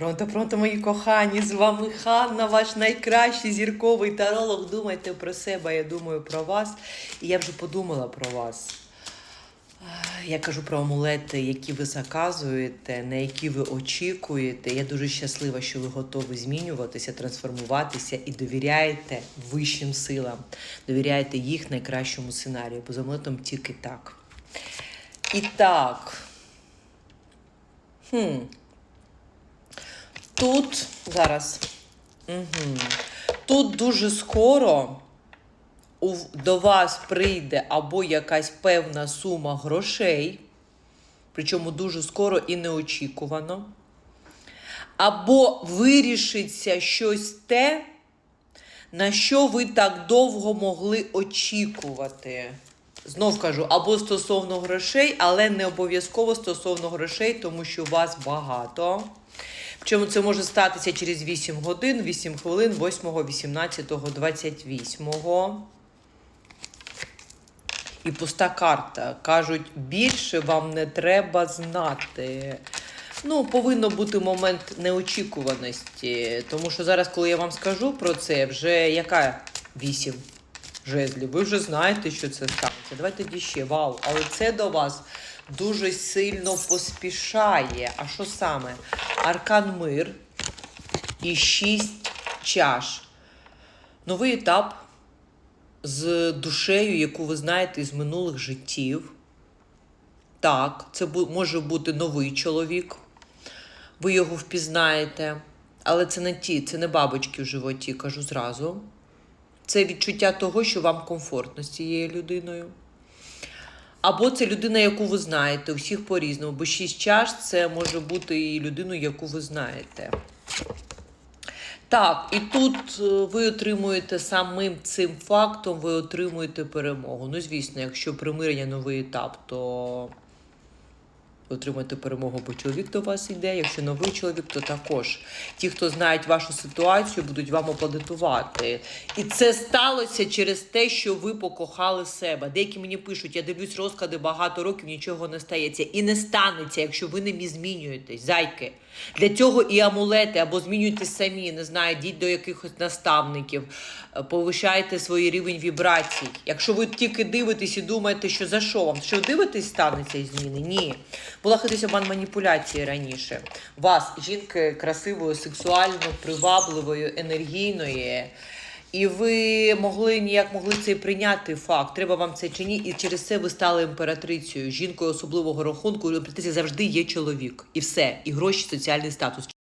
Пронто, пронто, мої кохані, з вами Ханна, ваш найкращий зірковий таролог. Думайте про себе, я думаю про вас. І я вже подумала про вас. Я кажу про амулети, які ви заказуєте, на які ви очікуєте. Я дуже щаслива, що ви готові змінюватися, трансформуватися і довіряєте вищим силам, довіряєте їх найкращому сценарію, бо з амулетом тільки так. І так. Хм. Тут зараз. Угу. Тут дуже скоро до вас прийде або якась певна сума грошей, причому дуже скоро і неочікувано, або вирішиться щось те, на що ви так довго могли очікувати. Знов кажу, або стосовно грошей, але не обов'язково стосовно грошей, тому що вас багато. Причому це може статися через 8 годин, 8 хвилин, 8, 18, 28. І пуста карта. Кажуть, більше вам не треба знати. Ну, повинно бути момент неочікуваності. Тому що зараз, коли я вам скажу про це, вже яка вісім жезлів? Ви вже знаєте, що це станеться. Давайте тоді ще. Вау! Але це до вас дуже сильно поспішає. А що саме? Аркан мир і шість чаш. Новий етап з душею, яку ви знаєте з минулих життів. Так, це може бути новий чоловік. Ви його впізнаєте. Але це не ті, це не бабочки в животі, кажу зразу. Це відчуття того, що вам комфортно з цією людиною. Або це людина, яку ви знаєте, усіх по-різному. Бо шість чаш це може бути і людину, яку ви знаєте. Так, і тут е, ви отримуєте самим цим фактом, ви отримуєте перемогу. Ну, звісно, якщо примирення новий етап, то ви отримаєте перемогу, бо чоловік до вас йде. Якщо новий чоловік, то також. Ті, хто знають вашу ситуацію, будуть вам аплодитувати. І це сталося через те, що ви покохали себе. Деякі мені пишуть, я дивлюсь розклади багато років, нічого не стається. І не станеться, якщо ви не змінюєтесь. Зайки. Для цього і амулети або змінюйтесь самі, не знаю, йдіть до якихось наставників, е, повишайте свій рівень вібрацій. Якщо ви тільки дивитесь і думаєте, що за що вам, що дивитесь, станеться і зміни? Ні. Була ходись обман маніпуляції раніше. Вас, жінки, красивою, сексуально, привабливою, енергійної. І ви могли ніяк могли це прийняти факт, треба вам це чи ні, і через це ви стали імператрицею, жінкою особливого рахунку. У завжди є чоловік, і все, і гроші, соціальний статус.